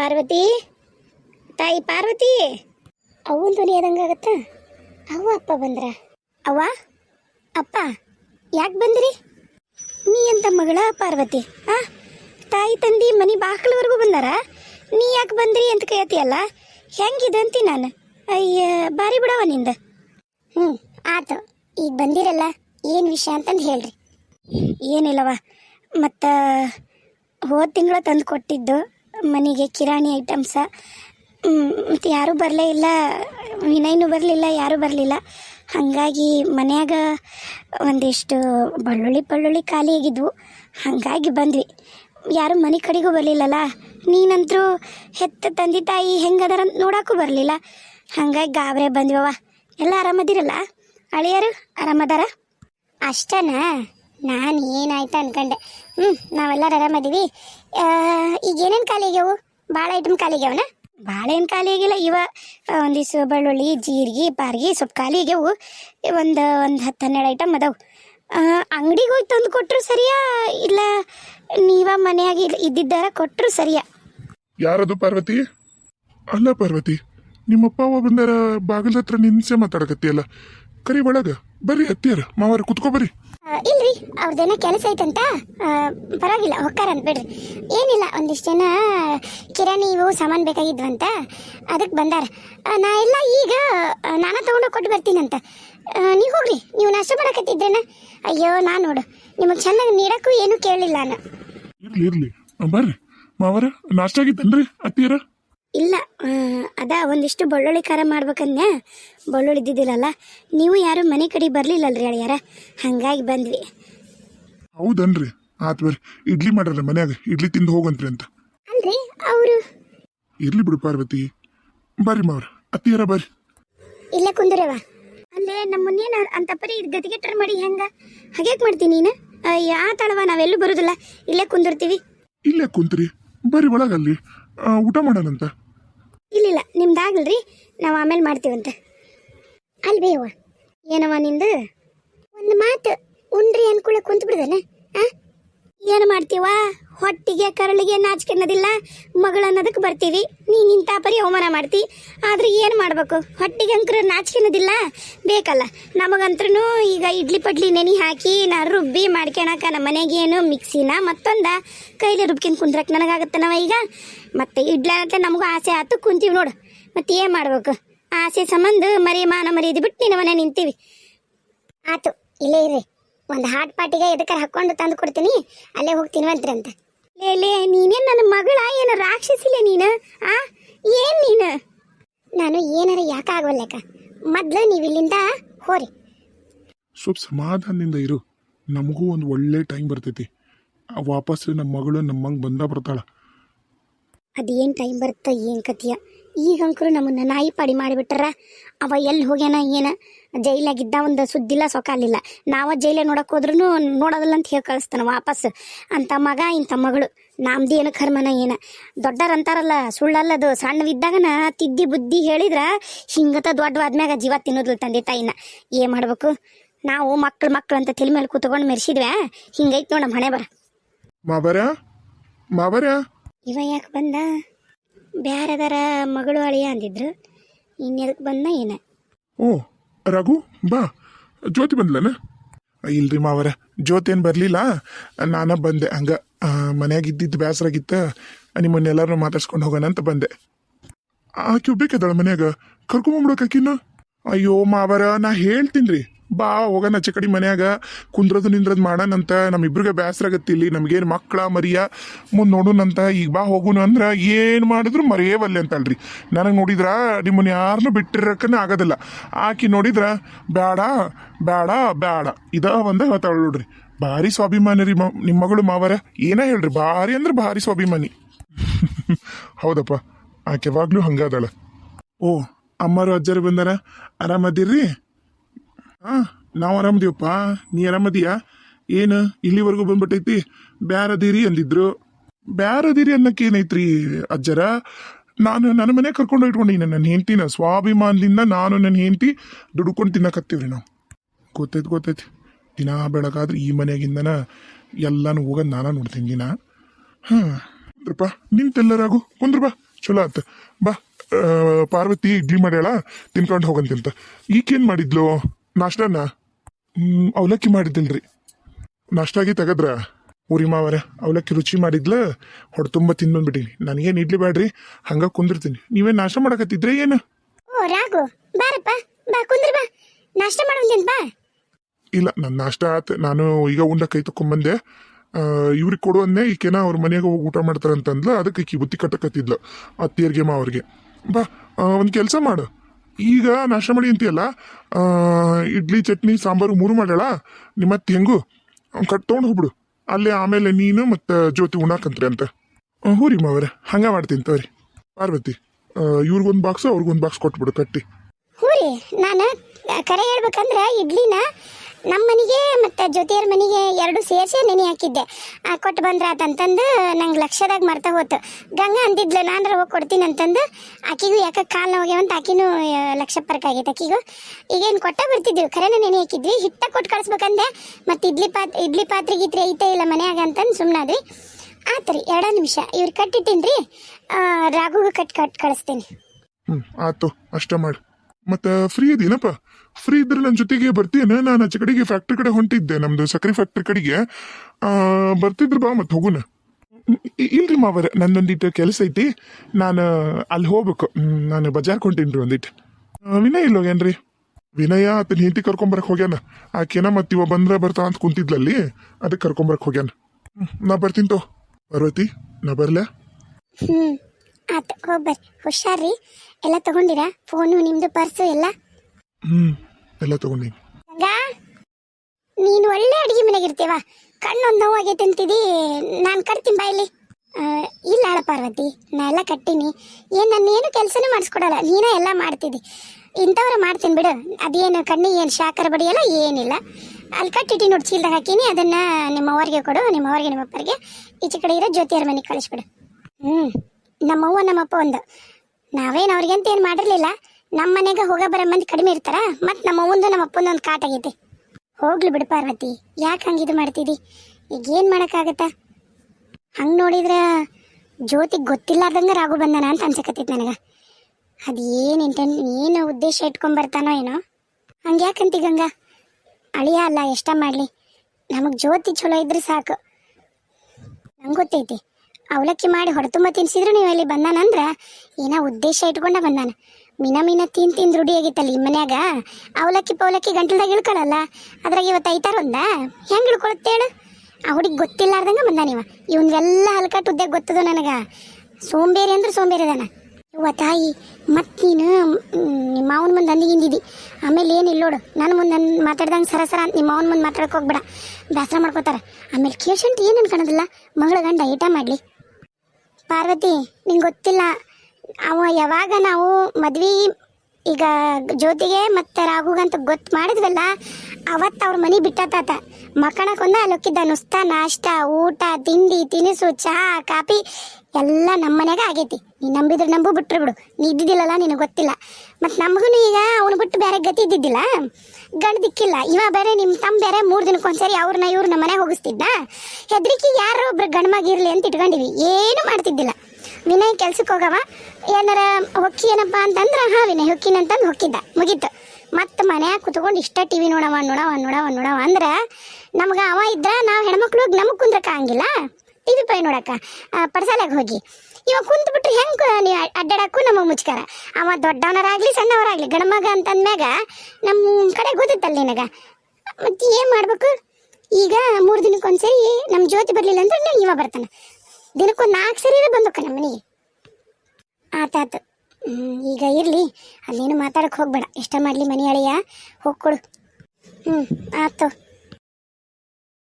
ಪಾರ್ವತಿ? ತಾಯಿ ಪಾರ್ವತಿ? ಅವನ್ ಧ್ವನಿ ಆದಂಗಾಗತ್ತ ಅವ್ವ ಅಪ್ಪ ಬಂದ್ರ? ಅವ್ವ? ಅಪ್ಪ, ಯಾಕೆ ಬಂದ್ರಿ? ನೀ ಅಂತ ಮಗಳ ಪಾರ್ವತಿ? ಆ? ತಾಯಿ ತಂದಿ ಮನೆ ಬಾಕ್ಲವರೆಗೂ ಬಂದಾರ? ನೀ ಯಾಕೆ ಬಂದ್ರಿ ಅಂತ ಕೇಳ್ತೀಯಲ್ಲ? ಹೆಂಗಿದಂತಿ ನಾನು? ಅಯ್ಯ ಬಾರಿ ಬಿಡವ ನಿಂದ. ಹ್ಞೂ ಆತು. ಈಗ ಬಂದಿರಲ್ಲ, ಏನು ವಿಷಯ ಅಂತಂದು ಹೇಳ್ರಿ. ಏನಿಲ್ಲವ ಮತ್ತು ಹೋದ ತಿಂಗಳ ತಂದು ಕೊಟ್ಟಿದ್ದು ಮನೆಗೆ ಕಿರಾಣಿ ಐಟಮ್ಸ. ಮತ್ತು ಯಾರೂ ಬರಲೇ ಇಲ್ಲ. ವಿನಯ್ನು ಬರಲಿಲ್ಲ, ಯಾರೂ ಬರಲಿಲ್ಲ. ಹಾಗಾಗಿ ಮನೆಯಾಗ ಒಂದಿಷ್ಟು ಬಳ್ಳುಳ್ಳಿ ಪಳ್ಳುಳ್ಳಿ ಖಾಲಿ ಆಗಿದ್ವು. ಹಾಗಾಗಿ ಬಂದ್ವಿ. ಯಾರು ಮನೆ ಕಡೆಗೂ ಬರಲಿಲ್ಲಲ್ಲ ನೀನಂತರೂ ಹೆತ್ತ ತಂದೆ ತಾಯಿ ಹೆಂಗದಾರ ನೋಡೋಕ್ಕೂ ಬರಲಿಲ್ಲ. ಹಾಗಾಗಿ ಗಾಬರೆ ಬಂದ್ವವ ಎಲ್ಲ ಆರಾಮದಿರಲ್ಲ? ಅಳಿಯರು, ಆರಾಮದಾರ? ಅಷ್ಟನಾ? ನಾನು ಏನಾಯ್ತು ಅನ್ಕೊಂಡೆ. ಹ್ಞೂ ನಾವೆಲ್ಲರೂ ಆರಾಮದೀವಿ ಈಗ ಏನೇನು ಖಾಲಿ ಆಗ್ಯಾವು? ಭಾಳ ಐಟಮ್ ಖಾಲಿ ಆಗ್ಯಾವನ ಭಾಳ ಏನು ಖಾಲಿ ಆಗಿಲ್ಲ. ಇವ ಒಂದಿಷ್ಟು ಬೆಳ್ಳುಳ್ಳಿ ಜೀರಿಗೆ ಪಾರ್ಗಿ ಸ್ವಲ್ಪ ಖಾಲಿ ಆಗ್ಯಾವು. ಒಂದು ಒಂದು ಹತ್ತು ಹನ್ನೆರಡು ಐಟಮ್ ಅದಾವು. ಅಂಗಡಿಗೆ ಹೋಗಿ ತಂದು ಕೊಟ್ಟರು ಸರಿಯಾ? ಇಲ್ಲ ನೀವ ಮನೆಯಾಗಿ ಇದ್ದಿದ್ದಾರ ಕೊಟ್ಟರು ಸರಿಯಾ? ಯಾರದು ಪಾರ್ವತಿ? ಅಲ್ಲ ಪಾರ್ವತಿ ನಿಮ್ಮಪ್ಪ ಅವ ಬಂದಾರ ಬಾಗಿಲ ಹತ್ರ ನಿನ್ಸೆ ಮಾತಾಡಕತ್ತಿಯಲ್ಲ. ಕರಿ ಒಳಗ ಬರ್ರಿ ಹತ್ತಿಯರ. ಮಾವಾರ ಕುತ್ಕೋ ಬರ್ರಿ. ಆ, ಇಲ್ರಿ ಅವ್ರದ್ದೇನೋ ಕೆಲಸ ಐತಂತ? ಪರವಾಗಿಲ್ಲ ಹೊಕ್ಕಾರಂತ ಬಿಡ್ರಿ. ಏನಿಲ್ಲ, ಒಂದಿಷ್ಟು ಜನ ಕಿರಾಣಿ ಇವು ಸಾಮಾನು ಬೇಕಾಗಿದ್ವಂತ ಅದಕ್ಕೆ ಬಂದಾರ. ನಾ ಎಲ್ಲ ಈಗ ನಾನ ತಗೊಂಡು ಕೊಟ್ಟು ಬರ್ತೀನಂತ. ನೀವು ಹೋಗ್ರಿ, ನೀವು ನಾಷ್ಟ ಮಾಡಕತ್ತಿದ್ರೇನ? ಅಯ್ಯೋ ನಾ ನೋಡು, ನಿಮಗೆ ಚೆನ್ನಾಗಿ ನೀಡಕ್ಕೂ ಏನೂ ಕೇಳಲಿಲ್ಲ ನಾನು. ಇರ್ಲಿ ಇರ್ಲಿ. ಬರ್ರಿ. ಮಾವರ, ನಾಷ್ಟ ಆಗಿತ್ತನ್ರಿ ಇಲ್ಲ ಅದ ಒಂದಿಷ್ಟು ಬೆಳ್ಳುಳ್ಳಿ ಖಾರ ಮಾಡ್ಬೇಕನ್ಯ ಬೆಳ್ಳುಳ್ಳಿ ಇದ್ದಿದ್ದಿಲ್ಲಲ್ಲ? ನೀವು ಯಾರು ಮನೆ ಕಡೆ ಬರಲಿಲ್ಲಲ್ರಿ ಅಳಿಯಾರ? ಹಂಗಾಗಿ ಬಂದ್ವಿ. ಹೌದನ್ರಿ. ಆತ್ ಬರ್ರಿ ಇಡ್ಲಿ ಮಾಡ್ರಿ ಮನ್ಯಾಗ. ಇಡ್ಲಿ ತಿಂದು ಹೋಗಂತ್ರಿ ಅಂತ. ಅಲ್ರಿ ಅವರು? ಇರ್ಲಿ ಬಿಡು ಪಾರ್ವತಿ. ಬರ್ರಿ ಮಾವ್ರ ಅತ್ತಿಯರ ಬರ್ರಿ ಇಲ್ಲ ಕುಂದ್ರವ ಅಲ್ಲೇ ನಮ್ಮ ಮುನ್ನೇನ ಅಂತ ಪರಿ ಗತಿಗೆಟ್ಟರ್ ಮಾಡಿ ಹೆಂಗ? ಹಾಗ್ಯಾಕ್ ಮಾಡ್ತೀನಿ ನೀನು? ಯಾ ತಳವ ನಾವೆಲ್ಲೂ ಬರುದಿಲ್ಲ. ಇಲ್ಲೇ ಕುಂದಿರ್ತೀವಿ. ಇಲ್ಲೇ ಕುಂತ್ರಿ ಬರ್ರಿ ಒಳಗಲ್ಲಿ ಊಟ ಮಾಡೋಣಂತ. ಇಲ್ಲಿಲ್ಲ ನಿಮ್ದಾಗಲ್ರಿ? ನಾವು ಆಮೇಲೆ ಮಾಡ್ತೀವಂತೆ. ಅಲ್ವೇ ಏನವ ನಿಂದು ಒಂದು ಮಾತು ಉಂಡ್ರಿ ಅನ್ಕೊಳ್ಳೆ ಕುಂತ ಹಾಂ ಏನು ಮಾಡ್ತೀವ? ಹೊಟ್ಟಿಗೆ, ಕರಳಿಗೆ ನಾಚ್ಕೊಳ್ಳೋದಿಲ್ಲ ಮಗಳು ಅನ್ನೋದಕ್ಕೆ ಬರ್ತೀವಿ. ನೀನು ಇಂಥ ಪರಿ ಅವಮಾನ ಮಾಡ್ತಿ. ಆದ್ರೆ ಏನು ಮಾಡ್ಬೇಕು? ಹೊಟ್ಟಿಗೆ ಅಂಕರು ನಾಚ್ಕೊಳ್ಳೋದಿಲ್ಲ ಬೇಕಲ್ಲ. ನಮಗಂತ್ರೂ ಈಗ ಇಡ್ಲಿ ಪಡ್ಲಿ ನೆನೆ ಹಾಕಿ, ನಾ ರುಬ್ಬಿ ಮಾಡ್ಕೊಳಕ ನಮ್ಮ ಮನೆಗೇನು ಮಿಕ್ಸಿನ ಮತ್ತೊಂದ ಕೈಲಿ ರುಬ್ಕಿಂದು ಕುಂದ್ರಕ್ಕೆ ನಾವು ಈಗ. ಮತ್ತೆ ಇಡ್ಲಿ ಅಂತ ನಮಗೂ ಆಸೆ ಆತು, ಕುಂತೀವಿ ನೋಡು. ಮತ್ತೆ ಏನು ಮಾಡ್ಬೇಕು? ಆಸೆ ಸಂಬಂಧ ಮರಿ ಮಾನ ಮರಿ ಬಿಟ್ಟು ನಿನ್ನ ಮನೆ ನಿಂತೀವಿ. ಆತು, ಇಲ್ಲೇ ಇರ್ರಿ. ಒಂದು ಹಾಟ್ ಪಾಟಿಗೆ ಎದಕ್ಕೆ ಹಾಕೊಂಡು ತಂದು ಕೊಡ್ತೀನಿ. ಅಲ್ಲೇ ಹೋಗಿ ತಿನ್ವಂತ್ರಿ ಅಂತ. ಲೇ ಲೇ ನೀನೇನು ನನ್ನ ಮಗಳ? ಏನು ರಾಕ್ಷಸಿಲ್ಲ ನೀನು? ಆ? ಏನು ನೀನು? ನಾನು ಏನಾರ ಯಾಕೆ ಆಗೋಲ್ಲಕ್ಕ ಮೊದ್ಲು ನೀವು ಇಲ್ಲಿಂದ ಹೋರಿ. ಸ್ವಲ್ಪ ಸಮಾಧಾನದಿಂದ ಇರು. ನಮಗೂ ಒಂದು ಒಳ್ಳೆ ಟೈಮ್ ಬರ್ತೈತಿ. ಆ ವಾಪಸ್ ನಮ್ಮ ಮಗಳು ನಮ್ಮಂಗೆ ಬಂದ ಬರ್ತಾಳ. ಅದೇನು ಟೈಮ್ ಬರುತ್ತಾ ಏನು ಕತಿಯ ಈಗಂಕರು ನಮ್ಮನ್ನ ನಾಯಿ ಪಾಡಿ ಮಾಡಿಬಿಟ್ರ ಅವ ಎಲ್ಲಿ ಹೋಗ್ಯಾನ ಏನ? ಜೈಲಾಗಿದ್ದ ಒಂದು ಸುದ್ದಿಲ್ಲ ಸೊಕಾಲಿಲ್ಲ ನಾವ ಜೈಲೇ ನೋಡಕ್ ಹೋದ್ರೂ ನೋಡೋದಿಲ್ಲ ಅಂತ ಹೇಳಿ ಕಳಿಸ್ತಾನ ವಾಪಸ್. ಅಂತ ಮಗ ಇಂಥ ಮಗಳು. ನಮ್ದು ಏನು ಕರ್ಮನ ಏನ? ದೊಡ್ಡರ್ ಅಂತಾರಲ್ಲ ಸುಳ್ಳಲ್ಲದು ಸಣ್ಣವಿದ್ದಾಗನ ತಿದ್ದಿ ಬುದ್ಧಿ ಹೇಳಿದ್ರ ಹಿಂಗತ ದೊಡ್ಡವಾದ್ಮ್ಯಾಗ ಜೀವ ತಿನ್ನೋದಿಲ್ಲ ತಂದೆ ತಾಯಿನ. ಏನ್ ಮಾಡ್ಬೇಕು? ನಾವು ಮಕ್ಳು ಮಕ್ಳು ಅಂತ ತಲೆ ಮೇಲೆ ಕೂತ್ಕೊಂಡು ಮೆರೆಸಿದ್ವ್ಯಾ? ಹಿಂಗೈತ್ ನೋಡ್ ನಮ್ಮ ಹಣೆ ಬರ ಮಾಬರ ಮಾಬರ ಇವ ಯಾಕೆ ಬಂದ? ಬ್ಯಾರದರ ಮಗಳು ಅಳಿಯ ಅಂದಿದ್ರು. ಇನ್ನೆದಕ್ಕೆ ಬಂದ ಏನ? ಓ, ರಘು, ಬಾ. ಜ್ಯೋತಿ ಬಂದ್ಲನ? ಇಲ್ರಿ ಮಾವರ, ಜ್ಯೋತಿ ಏನು ಬರಲಿಲ್ಲ. ನಾನು ಬಂದೆ. ಹಂಗ ಮನ್ಯಾಗ ಇದ್ದಿದ್ದು ಬೇಸರಾಗಿತ್ತ ನಿಮ್ಮನ್ನೆಲ್ಲರೂ ಮಾತಾಡ್ಸ್ಕೊಂಡು ಹೋಗೋಣ ಅಂತ ಬಂದೆ. ಆಕೆ ಬೇಕದಳ ಮನ್ಯಾಗ? ಕರ್ಕೊಂಬಂಬಿಡೋಕೆ ಆಕಿನ ಅಯ್ಯೋ ಮಾವರ, ನಾ ಹೇಳ್ತೀನಿ ಬಾ, ಹೋಗೋಣ ಚಕಡಿ ಕಡೆ ಮನ್ಯಾಗ. ಕುಂದ್ರದು ನಿಂದ್ರದು ಮಾಡೋಣಂತ. ನಮ್ಮಿಬ್ರಿಗೆ ಬೇಸರ ಆಗತ್ತೆ ಇಲ್ಲಿ. ನಮ್ಗೇನು ಮಕ್ಕಳ ಮರಿಯ. ಮುಂದೆ ನೋಡೋಣಂತ ಈಗ ಬಾ, ಹೋಗುನು ಅಂದ್ರೆ ಏನು ಮಾಡಿದ್ರು ಮರೆಯೇವಲ್ಲೆ ಅಂತಲ್ರಿ. ನನಗೆ ನೋಡಿದ್ರ ನಿಮ್ಮನ್ನ ಯಾರನ್ನೂ ಬಿಟ್ಟಿರಕ್ಕನೇ ಆಗೋದಿಲ್ಲ. ಆಕಿ ನೋಡಿದ್ರ ಬೇಡ ಬೇಡ ಬೇಡ ಇದ ಒಂದ ಹೇಳ್ತಾಳ ನೋಡ್ರಿ. ಭಾರಿ ಸ್ವಾಭಿಮಾನಿ ರೀ ನಿಮ್ಮ ಮಗಳು ಮಾವರ. ಏನ ಹೇಳ್ರಿ? ಭಾರಿ ಅಂದ್ರೆ ಭಾರಿ ಸ್ವಾಭಿಮಾನಿ. ಹೌದಪ್ಪ. ಆಕೆ ಯಾವಾಗ್ಲೂ ಹಂಗಾದಳ ಓ, ಅಮ್ಮರು ಅಜ್ಜರು ಬಂದಾರ? ಆರಾಮದಿರ್ರಿ? ಹಾ ನಾವು ಆರಾಮದೀವಪ್ಪ. ನೀ ಆರಾಮದಿಯಾ? ಏನು, ಇಲ್ಲಿವರೆಗೂ ಬಂದ್ಬಿಟ್ಟೈತಿ? ಬ್ಯಾರದಿರಿ ಅಂದಿದ್ರು. ಬ್ಯಾರದಿರಿ ಅನ್ನಕ್ಕೆ ಏನೈತ್ರಿ ಅಜ್ಜರ? ನಾನು ನನ್ನ ಮನೆ ಕರ್ಕೊಂಡು ಇಟ್ಕೊಂಡಿನಿ ನನ್ನ ಹೆಂಡ್ತಿನ. ಸ್ವಾಭಿಮಾನದಿಂದ ನಾನು ನನ್ನ ಹೆಂಡ್ತಿ ದುಡ್ಕೊಂಡು ತಿನ್ನಕತ್ತೀವ್ರಿ ನಾವು. ಗೊತ್ತೈತಿ ಗೊತ್ತೈತಿ. ದಿನ ಬೆಳಗಾದ್ರೆ ಈ ಮನೆಯಾಗಿಂದನ ಎಲ್ಲಾನು ಹೋಗೋದು ನಾನ ನೋಡ್ತೀನಿ ದಿನ. ಹಾಂ ಅಂದ್ರಪ್ಪ ನಿಂತೆಲ್ಲರಾಗು. ಕುಂದ್ರಪ್ಪ. ಚಲೋ ಆತ. ಬಾ ಪಾರ್ವತಿ ಇಡ್ಲಿ ಮಾಡ್ಯಾಳ. ತಿನ್ಕೊಂಡು ಹೋಗಂತಿಂತ. ಈಗೇನು ಮಾಡಿದ್ಲು? ನಾಷ್ಟನ ಅವಲಕ್ಕಿ ಮಾಡಿದ್ದಿಲ್ರಿ. ನಾಷ್ಟಾಗಿ ತೆಗದ್ರ. ಊರಿ ಮಾವರ ಅವಲಕ್ಕಿ ರುಚಿ ಮಾಡಿದ್ಲ ಹೊಡೆ ತುಂಬ ತಿನ್ಬಂದ್ಬಿಟ್ಟಿನಿ ನನಗೇನು ಇಡ್ಲಿ ಬೇಡ್ರಿ ಹಂಗ ಕುಂದಿರ್ತೀನಿ. ನೀವೇನು ನಾಷ್ಟ ಮಾಡಕತ್ತಿದ್ರೆ ಏನು? ಓ ರಾಘು ಬಾರಪ್ಪ ಬಾ ಕುಂದ್ರ ಬಾ. ನಾಷ್ಟ ಮಾಡೋದಿಲ್ಲ ಬಾ. ಇಲ್ಲ ನನ್ನ ನಾಷ್ಟ ಆತ ನಾನು ಈಗ ಉಂಡ ಕೈ ತಕೊಂಬಂದೆ ಇವ್ರಿಗೆ ಕೊಡುವನ್ನೇ ಈಕೆನ ಅವ್ರ ಮನೆಗೆ ಹೋಗಿ ಊಟ ಮಾಡ್ತಾರಂತಂದ್ಲ ಅದಕ್ಕೆ ಈಕಿ ಬುತ್ತಿ ಕಟ್ಟಕತ್ತಿದ್ಲು ಅತ್ತಿಯರ್ಗೆ ಅವ್ರಿಗೆ ಬಾ ಒಂದು ಕೆಲಸ ಮಾಡು. ಈಗ ಮಾಡಿ ಅಂತೀಯಲ್ಲ ಇಡ್ಲಿ, ಚಟ್ನಿ, ಸಾಂಬಾರು ಮೂರು ಮಾಡ್ಯಾಳ ನಿಮ್ಮ ತೆಂಗು ಹೆಂಗು ಕಟ್ ತೊಗೊಂಡು ಹೋಗ್ಬಿಡು. ಅಲ್ಲೇ ಆಮೇಲೆ ನೀನು ಮತ್ತು ಜ್ಯೋತಿ ಉಣ್ಣಾಕಂತ್ರಿ ಅಂತ. ಹ್ಞೂ ರೀ ಮಾವರೆ, ಹಂಗೆ ಮಾಡ್ತೀನಿ ತವ್ರಿ ಪಾರ್ವತಿ ಇವ್ರಿಗೊಂದು ಬಾಕ್ಸು ಅವ್ರಿಗೊಂದು ಬಾಕ್ಸ್ ಕೊಟ್ಬಿಡು, ಕಟ್ಟಿ. ಹ್ಞೂ ರೀ ನಾನು ಕರೆ ಹೇಳ್ಬೇಕಂದ್ರೆ ಇಡ್ಲಿನ ನಮ್ಮ ಮನೆಗೆ ಮತ್ತು ಜೊತೆಯರ ಮನೆಗೆ ಎರಡು ಸೇರಿಸಿ ನೆನೆ ಹಾಕಿದ್ದೆ. ಆ, ಕೊಟ್ಟು ಬಂದ್ರಾತಂತಂದು ನಂಗೆ ಲಕ್ಷದಾಗ ಮರ್ತಾ ಹೋತು. ಗಂಗಾ ಅಂದಿದ್ಲ ನಾನು ಹೋಗಿ ಕೊಡ್ತೀನಿ ಅಂತಂದು ಆಕಿಗೂ ಯಾಕೆ ಕಾಲು ನೋಗ್ಯಾವಂತ ಆಕಿನೂ ಲಕ್ಷ ಪರ್ಕ್ ಆಗೈತೆ ಆಕಿಗೂ. ಈಗೇನು ಕೊಟ್ಟ ಬರ್ತಿದ್ವಿ ಖರೇನ ನೆನೆ ಹಾಕಿದ್ವಿ ಹಿಟ್ಟ ಕೊಟ್ಟು ಕಳಿಸ್ಬೇಕಂದೆ ಮತ್ತು ಇಡ್ಲಿ ಪಾತ್ ಇಡ್ಲಿ ಪಾತ್ರೆ ಗೀತ್ರೆ ಐತೆ ಇಲ್ಲ ಮನ್ಯಾಗ ಅಂತಂದು ಸುಮ್ಮನಾದ್ವಿ ರೀ ಎರಡು ನಿಮಿಷ ಇವ್ರು ಕಟ್ಟಿಟ್ಟೀನಿ ರೀ ರಾಘುಗೂ ಕಟ್ ಕಟ್ ಕಳಿಸ್ತೀನಿ. ಹ್ಞೂ ಆತು ಅಷ್ಟೇ ಮಾಡಿ. ಮತ್ತೆ ಫ್ರೀ ಇದೀನಪ್ಪ? ಫ್ರೀ ಇದ್ರೆ ನನ್ನ ಜೊತೆಗೆ ಬರ್ತೀನ. ನಾನು ಆಚೆ ಕಡೆಗೆ ಫ್ಯಾಕ್ಟ್ರಿ ಕಡೆ ಹೊಂಟಿದ್ದೆ. ನಮ್ದು ಸಕ್ಕರೆ ಫ್ಯಾಕ್ಟ್ರಿ ಕಡೆಗೆ. ಬರ್ತಿದ್ರು ಬಾ ಮತ್ತೆ ಹೋಗುನ ಇಲ್ರಿ ಮಾವರ ನಂದೊಂದಿಟ್ಟು ಕೆಲಸ ಐತಿ. ನಾನು ಅಲ್ಲಿ ಹೋಗ್ಬೇಕು. ನಾನು ಬಜಾರ್ ಹೊಂಟೀನ್ರಿ ಒಂದಿಟ್ಟು ವಿನಯ್ ಇಲ್ಲ ಇಲ್ಲೋಗೇನ್ರಿ ವಿನಯ ಆತನ ಹೆಂಡತಿ ಕರ್ಕೊಂಬರಕ್ ಹೋಗ್ಯಾನ. ಆಕೆನ ಮತ್ತೆ ಇವ ಬಂದ್ರ ಬರ್ತಾ ಅಂತ ಕುಂತಿದ್ಲಲ್ಲಿ ಅದಕ್ಕೆ ಕರ್ಕೊಂಬರಕ್ ಹೋಗ್ಯಾನ. ನಾ ಬರ್ತೀನಿ ತೋ. ಪರ್ವತಿ ನಾ ಬರ್ಲಾ? ಹ್ಞೂ ಆತು ಹೋಗ್ಬರ್ರಿ ಹುಷಾರ್ರಿ. ಎಲ್ಲ ತಗೊಂಡಿರಾ? ಫೋನು ನಿಮ್ಮದು ಪರ್ಸು ಎಲ್ಲ? ಹ್ಮ್. ಎಲ್ಲ ತಗೊಂಡಿ. ನೀನು ಒಳ್ಳೆ ಅಡುಗೆ ಮನೆಗಿರ್ತೀವ ಕಣ್ಣೊಂದು ನೋವಾಗೈತೆ ಅಂತಿದಿ ನಾನು ಕಟ್ತೀನಿ ಬಾಯಲ್ಲಿ ಇಲ್ಲಿ. ಅಳ ಪಾರ್ವತಿ, ನಾ ಎಲ್ಲ ಕಟ್ಟಿನಿ. ಏನು ನನ್ನ ಏನು ಕೆಲಸನೂ ಮಾಡಿಸ್ಕೊಡಲ್ಲ, ನೀನೇ ಎಲ್ಲ ಮಾಡ್ತಿದ್ದಿ ಇಂಥವ್ರ ಮಾಡ್ತೀನಿ ಬಿಡು. ಅದೇನು ಕಣ್ಣಿಗೆ ಏನು ಶಾಖರ ಬಡಿಯಲ್ಲ ಏನಿಲ್ಲ. ಅಲ್ಲಿ ಕಟ್ಟಿಟ್ಟು ನೋಡಿ ಚೀಲ್ದಾಗ ಹಾಕೀನಿ, ಅದನ್ನು ನಿಮ್ಮ ಅವ್ರಿಗೆ ಕೊಡು, ನಿಮ್ಮ ಅವ್ರಿಗೆ ನಿಮ್ಮ ಅಪ್ಪರಿಗೆ. ಈಚೆ ಕಡೆ ಇರೋ ಜ್ಯೋತಿಯರ ಮನೆಗೆ ಕಳಿಸ್ಬಿಡು. ಹ್ಞೂ ನಮ್ಮವ್ವ, ನಮ್ಮಪ್ಪ ಒಂದು. ನಾವೇನು ಅವ್ರಿಗಂತ ಏನು ಮಾಡಿರ್ಲಿಲ್ಲ. ನಮ್ಮ ಮನೆಗೆ ಹೋಗ ಬರೋ ಮಂದಿ ಕಡಿಮೆ ಇರ್ತಾರ, ಮತ್ತು ನಮ್ಮ ಅವ್ವಂದು ನಮ್ಮ ಅಪ್ಪನೊಂದು ಒಂದು ಕಾಟ ಆಗೈತಿ. ಹೋಗ್ಲಿ ಬಿಡು ಪಾರ್ವತಿ, ಯಾಕೆ ಹಂಗಿದು ಮಾಡ್ತಿದಿ? ಈಗ ಏನು ಮಾಡೋಕ್ಕಾಗತ್ತಾ? ಹಂಗೆ ನೋಡಿದ್ರೆ ಜ್ಯೋತಿಗೆ ಗೊತ್ತಿಲ್ಲಾರ್ದಂಗೆ ರಾಘು ಬಂದನ ಅಂತ ಅನ್ಸಕತ್ತೈತಿ ನನಗೆ. ಅದು ಏನು ಇಂಟೆನ್ ಏನು ಉದ್ದೇಶ ಇಟ್ಕೊಂಬರ್ತಾನೋ ಏನೋ. ಹಂಗೆ ಯಾಕಂತಿ ಗಂಗಾ? ಅಳಿಯ ಅಲ್ಲ, ಎಷ್ಟ ಮಾಡಲಿ? ನಮಗೆ ಜ್ಯೋತಿ ಚಲೋ ಇದ್ರೆ ಸಾಕು. ನಂಗೆ ಗೊತ್ತೈತಿ, ಅವಲಕ್ಕಿ ಮಾಡಿ ಹೊರತುಂಬ ತಿನ್ಸಿದ್ರು ನೀವು ಇಲ್ಲಿ ಬಂದಾನಂದ್ರ, ಏನೋ ಉದ್ದೇಶ ಇಟ್ಕೊಂಡ ಬಂದಾನ. ಮಿನ ಮಿನ ತಿನ್ ತಿಂದು ರೂಢಿ ಆಗಿತ್ತಲ್ಲ ಈ ಮನ್ಯಾಗ. ಅವಲಕ್ಕಿ ಪವಲಕ್ಕಿ ಗಂಟಲ್ದಾಗ ಇಳ್ಕೊಳಲ್ಲ. ಅದ್ರಾಗ ಇವತ್ತು ಐತಾರ ಒಂದ. ಹೆಂಗೆ ಇಳ್ಕೊಳುತ್ತೆ ಆ ಹುಡುಗಿ ಗೊತ್ತಿಲ್ಲಾರ್ದಂಗ ಬಂದಾನ ನೀವ ಇವನ್ಗೆಲ್ಲ ಹಲ್ಕಟ್ಟು ಉದ್ದೆ ಗೊತ್ತದ ನನಗೆ. ಸೋಂಬೇರಿ ಅಂದ್ರೆ ಸೋಂಬೇರಿ ಅದಾನ ಇವ ತಾಯಿ ಮತ್ ನೀನು ನಿಮ್ಮ ಮಾವನ ಮುಂದೆ ಹಿಂದಿದ್ದಿ ಆಮೇಲೆ ಏನಿಲ್ಲ ನೋಡು ನನ್ನ ಮುಂದೆ ನನ್ನ ಮಾತಾಡ್ದಂಗೆ ಸರ ಅಂತ ನಿಮ್ಮ ಮಾವನ ಮುಂದೆ ಮಾತಾಡಕ್ಕೆ ಹೋಗ್ಬೇಡ. ಬೇಸರ ಮಾಡ್ಕೋತಾರ. ಆಮೇಲೆ ಕೇಶಂಟ್ ಏನು ಅನ್ಕೊಳೋದಿಲ್ಲ ಮಗಳ ಗಂಡ ಈಟ ಮಾಡಲಿ. ಪಾರ್ವತಿ, ನಿಂಗೆ ಗೊತ್ತಿಲ್ಲ. ಅವ ಯಾವಾಗ ನಾವು ಮದ್ವಿ ಈಗ ಜ್ಯೋತಿಗೆ ಮತ್ತೆ ರಾಘುಗಂತ ಗೊತ್ತು ಮಾಡಿದ್ವಲ್ಲ, ಅವತ್ತು ಅವ್ರ ಮನೆ ಬಿಟ್ಟತಾತ ಮಕ್ಕಳಕ್ಕೊಂದ ಅಲ್ಲಿ ಹೋಗಿದ್ದ ನುಸ್ತ, ನಾಷ್ಟ, ಊಟ, ತಿಂಡಿ, ತಿನಿಸು, ಚಹಾ ಕಾಫಿ ಎಲ್ಲ ನಮ್ಮ ಮನೆಯಾಗ ಆಗೈತಿ. ನೀ ನಂಬಿದ್ರೆ ನಂಬು, ಬಿಟ್ರು ಬಿಡು. ನೀ ಇದ್ದಿದ್ದಿಲ್ಲಲ್ಲ, ನಿನಗೆ ಗೊತ್ತಿಲ್ಲ. ಮತ್ತು ನಮಗೂ ಈಗ ಅವನು ಬಿಟ್ಟು ಬೇರೆ ಗತಿ ಇದ್ದಿದ್ದಿಲ್ಲ. ಗಂಡ ದಿಕ್ಕಿಲ್ಲ. ಇವ ಬೇರೆ ನಿಮ್ಮ ತಮ್ಮ ಬೇರೆ, ಮೂರು ದಿನಕ್ಕೊಂದ್ಸರಿ ಅವ್ರನ್ನ ಇವ್ರನ್ನ ಮನೆಗೆ ಹೋಗಿಸ್ತಿದ್ದ ಹೆದ್ರಿಕೆ ಯಾರೋ ಒಬ್ರು ಗಂಡ್ಮಗಿರ್ಲಿ ಅಂತ ಇಟ್ಕೊಂಡಿವಿ. ಏನು ಮಾಡ್ತಿದ್ದಿಲ್ಲ. ವಿನಯ್ ಕೆಲ್ಸಕ್ಕೆ ಹೋಗವ. ಏನಾರ ಹೊಕ್ಕಿ ಏನಪ್ಪ ಅಂತಂದ್ರೆ ಹಾ ವಿನಯ್ ಹೊಕ್ಕಿನಂತಂದು ಹೊಕ್ಕಿದ್ದ. ಮುಗೀತು. ಮತ್ತೆ ಮನ್ಯಾಗ ಕುತ್ಕೊಂಡು ಇಷ್ಟ ಟಿ ವಿ ನೋಡವ ನೋಡವ ನೋಡವ ನೋಡವ ಅಂದ್ರೆ ನಮ್ಗೆ ಅವ ಇದ್ರೆ ನಾವು ಹೆಣ್ಮಕ್ಳು ಹೋಗಿ ನಮಗೆ ಕುಂದ್ರಕ್ಕ ಹಂಗಿಲ್ಲ. ಟಿ ವಿ ಪೈ ನೋಡಕ್ಕ ಪಡ್ಸಾಲಾಗ ಹೋಗಿ. ಇವಾಗ ಕುಂತು ಬಿಟ್ರೆ ಹೆಂಗೆ ನೀವು ಅಡ್ಡಾಡಕ್ಕೂ ನಮಗೆ ಮುಚ್ಕಾರ. ಅವ ದೊಡ್ಡವನರಾಗ್ಲಿ, ಸಣ್ಣವರಾಗ್ಲಿ ಗಣಮಗ ಅಂತಂದ್ಮ್ಯಾಗ ನಮ್ಮ ಕಡೆ ಗೊತ್ತಿತ್ತಲ್ಲ ನಿನಗ. ಮತ್ತೆ ಏನು ಮಾಡ್ಬೇಕು? ಈಗ ಮೂರು ದಿನಕ್ಕೊಂದ್ಸರಿ ನಮ್ಮ ಜ್ಯೋತಿ ಬರಲಿಲ್ಲ ಅಂದ್ರೆ ಇವ ಬರ್ತಾನೆ. ದಿನಕ್ಕೊಂದು ನಾಲ್ಕು ಸರಿ ಬಂದಕ್ಕ ನಮ್ಮ ಮನೆಗೆ. ಆತಾತು ಈಗ ಇರಲಿ. ಅಲ್ಲೇನು ಮಾತಾಡಕ್ಕೆ ಹೋಗ್ಬೇಡ. ಇಷ್ಟ ಮಾಡಲಿ ಮನೆ ಹೋಗ್ಕೊಡು ಹ್ಞೂ ಆತು.